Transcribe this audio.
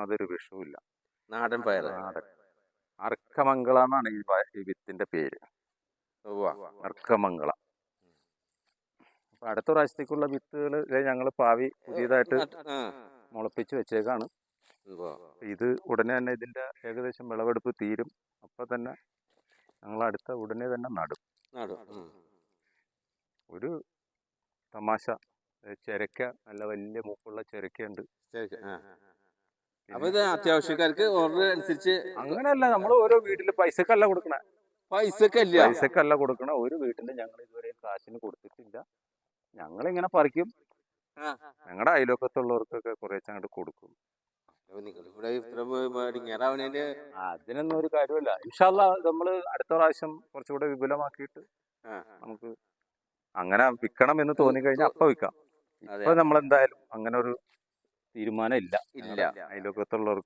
യാതൊരു വിഷവുമില്ല. നാടൻ പയർ നാടൻ. അർക്കമംഗള എന്നാണ് ഈ വിത്തിന്റെ പേര്. അർക്കമംഗള. അപ്പൊ അടുത്ത പ്രാവശ്യത്തേക്കുള്ള വിത്തുകൾ ഞങ്ങൾ പാവി പുതിയതായിട്ട് മുളപ്പിച്ച് വെച്ചേക്കാണ്. ഇത് ഉടനെ തന്നെ ഇതിന്റെ ഏകദേശം വിളവെടുപ്പ് തീരും. അപ്പൊ തന്നെ ഞങ്ങൾ അടുത്ത ഉടനെ തന്നെ നടും. ഒരു തമാശ. ചിരക്ക. നല്ല വലിയ മൂക്കുള്ള ചിരക്കയുണ്ട്. അപ്പൊ ഇത് അത്യാവശ്യക്കാർക്ക് ഓർഡർ അനുസരിച്ച് അങ്ങനെയല്ല നമ്മൾ ഓരോ വീട്ടിൽ പൈസക്കല്ല കൊടുക്കണ. പൈസക്കല്ല. പൈസക്കല്ല കൊടുക്കണ. ഒരു വീട്ടിൽ ഞങ്ങൾ ഇതുവരെ കാശിന് കൊടുത്തിട്ടില്ല. ഞങ്ങൾ ഇങ്ങനെ പറിക്കും. ഞങ്ങളുടെ അയലോക്കത്തുള്ളവർക്കൊക്കെ കുറേശ്ശെ അങ്ങോട്ട് കൊടുക്കും. അതിനൊന്നും ഒരു കാര്യമല്ല ഇൻഷാല്ല നമ്മൾ അടുത്ത പ്രാവശ്യം കുറച്ചുകൂടെ വിപുലമാക്കിയിട്ട് നമുക്ക് അങ്ങനെ വിൽക്കണം എന്ന് തോന്നിക്കഴിഞ്ഞാൽ അപ്പൊ വിൽക്കാം. ഇപ്പൊ നമ്മൾ എന്തായാലും അങ്ങനെ ഒരു തീരുമാനം ഇല്ല. ഇല്ല. അയലോക്കത്തുള്ളവർക്ക്